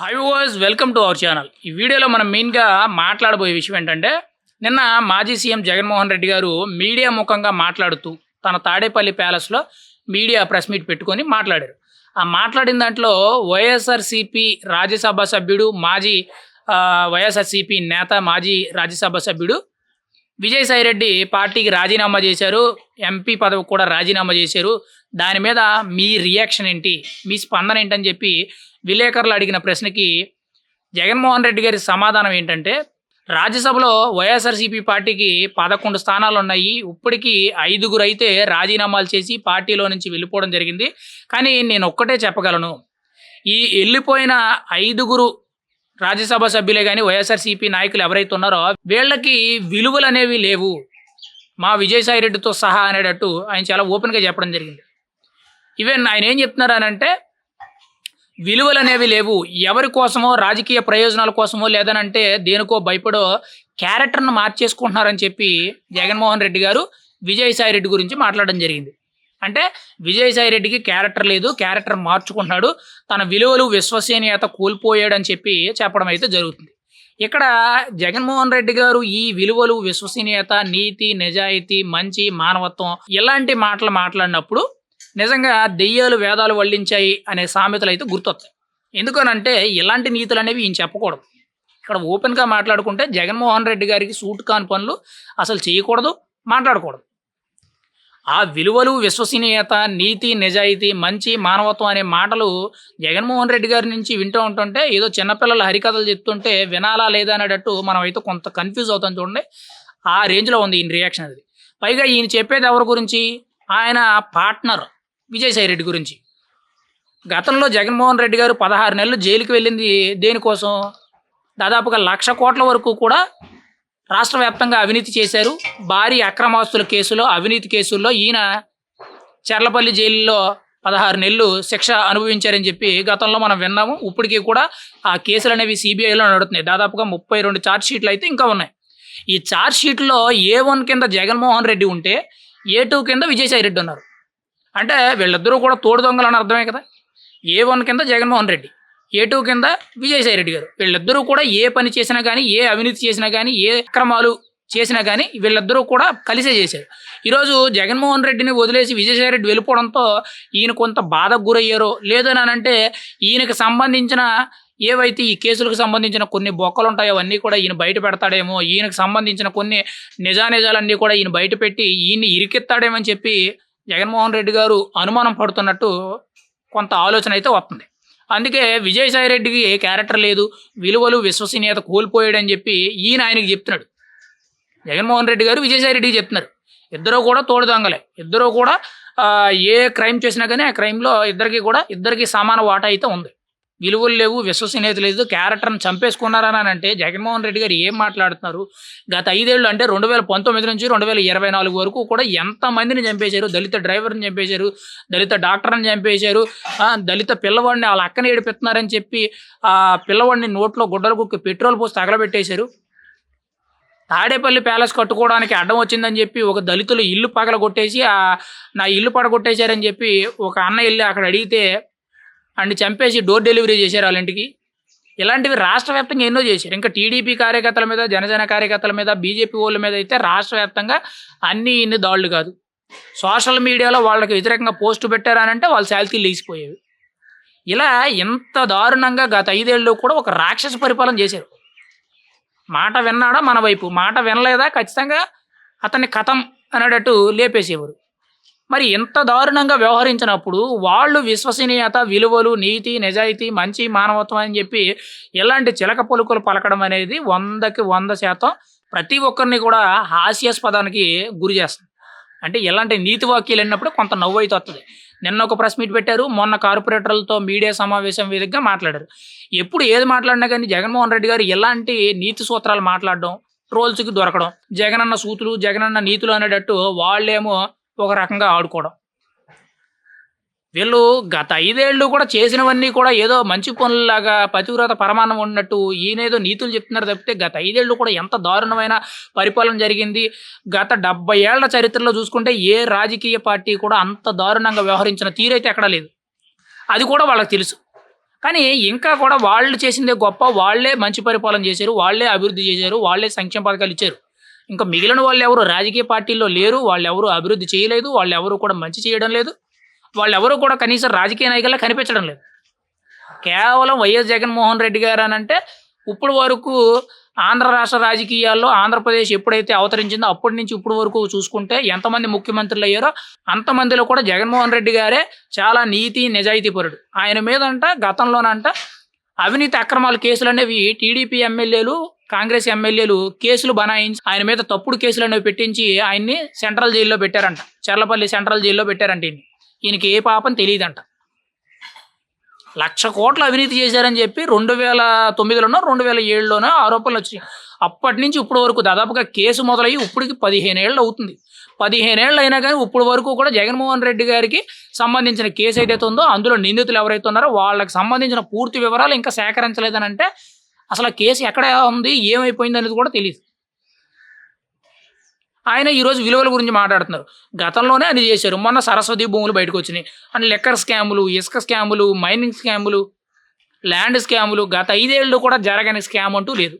Hi guys welcome to our channel ఈ వీడియోలో మనం మెయిన్గా మాట్లాడబోయే విషయం ఏంటంటే నిన్న మాజీ సీఎం జగన్మోహన్ రెడ్డి గారు మీడియా ముఖంగా మాట్లాడుతూ తన తాడేపల్లి ప్యాలెస్లో మీడియా ప్రెస్ మీట్ పెట్టుకొని మాట్లాడారు. ఆ మాట్లాడిన దాంట్లో వైఎస్ఆర్సిపి రాజ్యసభ సభ్యుడు మాజీ వైఎస్ఆర్సీపీ వైఎస్ఆర్సిపి నేత మాజీ రాజ్యసభ సభ్యుడు విజయసాయి రెడ్డి పార్టీకి రాజీనామా చేశారు ఎంపీ పదవి కూడా రాజీనామా చేశారు. దాని మీద మీ రియాక్షన్ ఏంటి? మీ స్పందన ఏంటని చెప్పి విలేకరులు అడిగిన ప్రశ్నకి జగన్మోహన్ రెడ్డి గారి సమాధానం ఏంటంటే రాజ్యసభలో వైఎస్ఆర్సీపీ పార్టీకి పదకొండు స్థానాలు ఉన్నాయి. ఇప్పటికీ ఐదుగురు అయితే రాజీనామాలు చేసి పార్టీలో నుంచి వెళ్ళిపోవడం జరిగింది. కానీ నేను ఒక్కటే చెప్పగలను. ఈ వెళ్ళిపోయిన ఐదుగురు రాజ్యసభ సభ్యులే కానీ వైఎస్ఆర్సీపీ నాయకులు ఎవరైతే ఉన్నారో వీళ్ళకి విలువలు అనేవి లేవు. మా విజయసాయి రెడ్డితో సహా అనేటట్టు ఆయన చాలా ఓపెన్గా చెప్పడం జరిగింది. ఈవెన్ ఆయన ఏం చెప్తున్నారు అనంటే విలువలు అనేవి లేవు. ఎవరి కోసమో రాజకీయ ప్రయోజనాల కోసమో లేదనంటే దేనికో భయపడో క్యారెక్టర్ను మార్చేసుకుంటున్నారని చెప్పి జగన్మోహన్ రెడ్డి గారు విజయసాయి రెడ్డి గురించి మాట్లాడడం జరిగింది. అంటే విజయసాయి రెడ్డికి క్యారెక్టర్ లేదు క్యారెక్టర్ మార్చుకుంటున్నాడు తన విలువలు విశ్వసనీయత కోల్పోయాడు అని చెప్పి చెప్పడం అయితే జరుగుతుంది. ఇక్కడ జగన్మోహన్ రెడ్డి గారు ఈ విలువలు విశ్వసనీయత నీతి నిజాయితీ మంచి మానవత్వం ఇలాంటి మాటలు మాట్లాడినప్పుడు నిజంగా దెయ్యాలు వేదాలు వల్లించాయి అనే సామెతలు అయితే గుర్తొస్తాయి. ఎందుకనంటే ఇలాంటి నీతులు అనేవి ఈయన చెప్పకూడదు. ఇక్కడ ఓపెన్గా మాట్లాడుకుంటే జగన్మోహన్ రెడ్డి గారికి సూట్ కాని పనులు అసలు చేయకూడదు మాట్లాడకూడదు. ఆ విలువలు విశ్వసనీయత నీతి నిజాయితీ మంచి మానవత్వం అనే మాటలు జగన్మోహన్ రెడ్డి గారి నుంచి వింటూ ఉంటుంటే ఏదో చిన్నపిల్లల హరికథలు చెప్తుంటే వినాలా లేదా అనేటట్టు మనం అయితే కొంత కన్ఫ్యూజ్ అవుతాం చూడండి. ఆ రేంజ్లో ఉంది ఈయన రియాక్షన్ అది పైగా ఈయన చెప్పేది ఎవరి గురించి? ఆయన పార్ట్నర్ విజయసాయి రెడ్డి గురించి. గతంలో జగన్మోహన్ రెడ్డి గారు పదహారు నెలలు జైలుకి వెళ్ళింది దేనికోసం? దాదాపుగా లక్ష కోట్ల వరకు కూడా రాష్ట్ర వ్యాప్తంగా అవినీతి చేశారు. భారీ అక్రమాస్తుల కేసులో అవినీతి కేసుల్లో ఈయన చర్లపల్లి జైలులో పదహారు నెలలు శిక్ష అనుభవించారని చెప్పి గతంలో మనం విన్నాము. ఇప్పటికీ కూడా ఆ కేసులు అనేవి సిబిఐలో నడుతున్నాయి. దాదాపుగా ముప్పై రెండు ఛార్జ్ షీట్లు అయితే ఇంకా ఉన్నాయి. ఈ ఛార్జ్ షీట్లో ఏ వన్ కింద జగన్మోహన్ రెడ్డి ఉంటే ఏ టూ కింద విజయసాయి రెడ్డి ఉన్నారు. అంటే వీళ్ళిద్దరూ కూడా తోడు దొంగలు అని అర్థమే కదా. ఏ వన్ కింద జగన్మోహన్ రెడ్డి. ఏ టూ కింద విజయసాయి రెడ్డి గారు. వీళ్ళిద్దరూ కూడా ఏ పని చేసినా కానీ ఏ అవినీతి చేసినా కానీ ఏ అక్రమాలు చేసినా కానీ వీళ్ళిద్దరూ కూడా కలిసే చేశారు. ఈరోజు జగన్మోహన్ రెడ్డిని వదిలేసి విజయసాయి రెడ్డి వెళ్ళిపోవడంతో ఈయన కొంత బాధకు గురయ్యారో లేదనంటే ఈయనకి సంబంధించిన ఏవైతే ఈ కేసులకు సంబంధించిన కొన్ని బొక్కలు ఉంటాయో అవన్నీ కూడా ఈయన బయట పెడతాడేమో ఈయనకు సంబంధించిన కొన్ని నిజానిజాలన్నీ కూడా ఈయన బయట పెట్టి ఈయన్ని ఇరికిస్తాడేమో అని చెప్పి జగన్మోహన్ రెడ్డి గారు అనుమానం పడుతున్నట్టు కొంత ఆలోచన అయితే వస్తుంది. అందుకే విజయసాయి రెడ్డికి ఏ క్యారెక్టర్ లేదు విలువలు విశ్వసనీయత కోల్పోయాడని చెప్పి ఈయన ఆయనకి చెప్తున్నాడు. జగన్మోహన్ రెడ్డి గారు విజయసాయి రెడ్డికి చెప్తున్నారు. ఇద్దరు కూడా తోడు దొంగలే. ఇద్దరు కూడా ఏ క్రైమ్ చేసినా కానీ ఆ క్రైమ్లో ఇద్దరికి కూడా ఇద్దరికి సమాన వాటా అయితే ఉంది. విలువలు లేవు విశ్వసనీయత లేదు క్యారెక్టర్ని చంపేసుకున్నారని అని అంటే జగన్మోహన్ రెడ్డి గారు ఏం మాట్లాడుతున్నారు? గత ఐదేళ్ళు అంటే రెండు వేల పంతొమ్మిది నుంచి రెండు వేల ఇరవై నాలుగు వరకు కూడా ఎంతమందిని చంపేశారు? దళిత డ్రైవర్ని చంపేశారు దళిత డాక్టర్ని చంపేశారు దళిత పిల్లవాడిని వాళ్ళ అక్కని ఏడిపెత్తున్నారని చెప్పి ఆ పిల్లవాడిని నోట్లో గుడ్డలు కుక్కి పెట్రోల్ పోసి తగలబెట్టేశారు. తాడేపల్లి ప్యాలెస్ కట్టుకోవడానికి అడ్డం వచ్చిందని చెప్పి ఒక దళితులు ఇల్లు పగల కొట్టేసి నా ఇల్లు పడగొట్టేశారని చెప్పి ఒక అన్న వెళ్ళి అక్కడ అడిగితే అండ్ చంపేసి డోర్ డెలివరీ చేశారు వాళ్ళ ఇంటికి. ఇలాంటివి రాష్ట్ర వ్యాప్తంగా ఎన్నో చేశారు. ఇంకా టీడీపీ కార్యకర్తల మీద జనసేన కార్యకర్తల మీద బీజేపీ వాళ్ళ మీద అయితే రాష్ట్ర వ్యాప్తంగా అన్ని ఇన్ని దాడులు కాదు. సోషల్ మీడియాలో వాళ్ళకి వ్యతిరేకంగా పోస్టు పెట్టారనంటే వాళ్ళ శాలితీలు లేచిపోయేవి ఇలా ఎంత దారుణంగా గత ఐదేళ్ళు కూడా ఒక రాక్షస పరిపాలన చేశారు. మాట విన్నాడా మన వైపు మాట వినలేదా? ఖచ్చితంగా అతన్ని కథం అనేటట్టు లేపేసేవారు. మరి ఇంత దారుణంగా వ్యవహరించినప్పుడు వాళ్ళు విశ్వసనీయత విలువలు నీతి నిజాయితీ మంచి మానవత్వం అని చెప్పి ఇలాంటి చిలక పలుకులు పలకడం అనేది వందకి వంద శాతం ప్రతి ఒక్కరిని కూడా హాస్యాస్పదానికి గురి చేస్తుంది. అంటే ఇలాంటి నీతి వాక్యాలు వెళ్ళినప్పుడు కొంత నవ్వు అయితే వస్తుంది నిన్న ఒక ప్రెస్ మీట్ పెట్టారు మొన్న కార్పొరేటర్లతో మీడియా సమావేశం వేదికగా మాట్లాడారు. ఎప్పుడు ఏది మాట్లాడినా కానీ జగన్మోహన్ రెడ్డి గారు ఎలాంటి నీతి సూత్రాలు మాట్లాడడం ట్రోల్స్కి దొరకడం జగనన్న సూతులు జగనన్న నీతులు అనేటట్టు వాళ్ళేమో ఒక రకంగా ఆడుకోవడం. వీళ్ళు గత ఐదేళ్ళు కూడా చేసినవన్నీ కూడా ఏదో మంచి పనులలాగా పతివ్రత పరమాణం ఉన్నట్టు ఈయనేదో నీతులు చెప్తున్నారు తప్పితే గత ఐదేళ్ళు కూడా ఎంత దారుణమైన పరిపాలన జరిగింది. గత డెబ్బై ఏళ్ళ చరిత్రలో చూసుకుంటే ఏ రాజకీయ పార్టీ కూడా అంత దారుణంగా వ్యవహరించిన తీరైతే ఎక్కడా లేదు. అది కూడా వాళ్ళకి తెలుసు. కానీ ఇంకా కూడా వాళ్ళు చేసిందే గొప్ప వాళ్ళే మంచి పరిపాలన చేశారు వాళ్ళే అభివృద్ధి చేశారు వాళ్ళే సంక్షేమ పథకాలు ఇచ్చారు. ఇంకా మిగిలిన వాళ్ళు ఎవరు రాజకీయ పార్టీల్లో లేరు వాళ్ళు ఎవరు అభివృద్ధి చేయలేదు వాళ్ళు ఎవరు కూడా మంచి చేయడం లేదు. వాళ్ళు ఎవరు కూడా కనీసం రాజకీయ నాయకుల్లా కనిపించడం లేదు. కేవలం వైఎస్ జగన్మోహన్ రెడ్డి గారు అని అంటే ఇప్పుడు వరకు ఆంధ్ర రాష్ట్ర రాజకీయాల్లో ఆంధ్రప్రదేశ్ ఎప్పుడైతే అవతరించిందో అప్పటి నుంచి ఇప్పుడు వరకు చూసుకుంటే ఎంతమంది ముఖ్యమంత్రులు అయ్యారో అంతమందిలో కూడా జగన్మోహన్ రెడ్డి గారే చాలా నీతి నిజాయితీ పరుడు. ఆయన మీదంట గతంలోనంట అవినీతి అక్రమాల కేసులు అనేవి టీడీపీ ఎమ్మెల్యేలు కాంగ్రెస్ ఎమ్మెల్యేలు కేసులు బనాయించి ఆయన మీద తప్పుడు కేసులు అనేవి పెట్టించి ఆయన్ని సెంట్రల్ జైల్లో పెట్టారంట. చర్లపల్లి సెంట్రల్ జైల్లో పెట్టారంట ఈయన ఈయనకి ఏ పాపం తెలియదంట. లక్ష కోట్ల అవినీతి చేశారని చెప్పి రెండు వేల తొమ్మిదిలోనో రెండు వేల ఏడులోనో ఆరోపణలు వచ్చినాయి. అప్పటి నుంచి ఇప్పుడు వరకు దాదాపుగా కేసు మొదలయ్యి ఇప్పటికి పదిహేను ఏళ్ళు అవుతుంది. పదిహేను ఏళ్ళు అయినా కానీ ఇప్పుడు వరకు కూడా జగన్మోహన్ రెడ్డి గారికి సంబంధించిన కేసు ఏదైతే ఉందో అందులో నిందితులు ఎవరైతే ఉన్నారో వాళ్ళకి సంబంధించిన పూర్తి వివరాలు ఇంకా సేకరించలేదని అంటే అసలు ఆ కేసు ఎక్కడ ఉంది ఏమైపోయింది అనేది కూడా తెలియదు ఆయన ఈరోజు విలువల గురించి మాట్లాడుతున్నారు. గతంలోనే అది చేశారు. మొన్న సరస్వతి భూములు బయటకు వచ్చినాయి. అండ్ లెక్కర్ స్కాములు ఇసుక స్కాములు మైనింగ్ స్కాములు ల్యాండ్ స్కాములు గత ఐదేళ్ళు కూడా జరగని స్కామ్ అంటూ లేదు.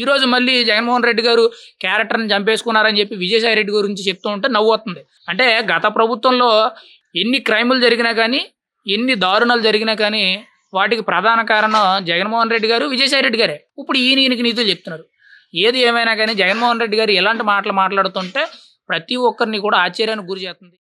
ఈరోజు మళ్ళీ జగన్మోహన్ రెడ్డి గారు క్యారెక్టర్ని చంపేసుకున్నారని చెప్పి విజయసాయి రెడ్డి గురించి చెప్తూ ఉంటే నవ్వు వస్తుంది. అంటే గత ప్రభుత్వంలో ఎన్ని క్రైములు జరిగినా కానీ ఎన్ని దారుణాలు జరిగినా కానీ వాటికి ప్రధాన కారణం జగన్మోహన్ రెడ్డి గారు విజయసాయి రెడ్డి గారే. ఇప్పుడు ఈయన ఈయనకి నీతులు చెప్తున్నారు. ఏది ఏమైనా కానీ జగన్మోహన్ రెడ్డి గారు ఎలాంటి మాటలు మాట్లాడుతుంటే ప్రతి ఒక్కరిని కూడా ఆశ్చర్యానికి గురి చేస్తుంది.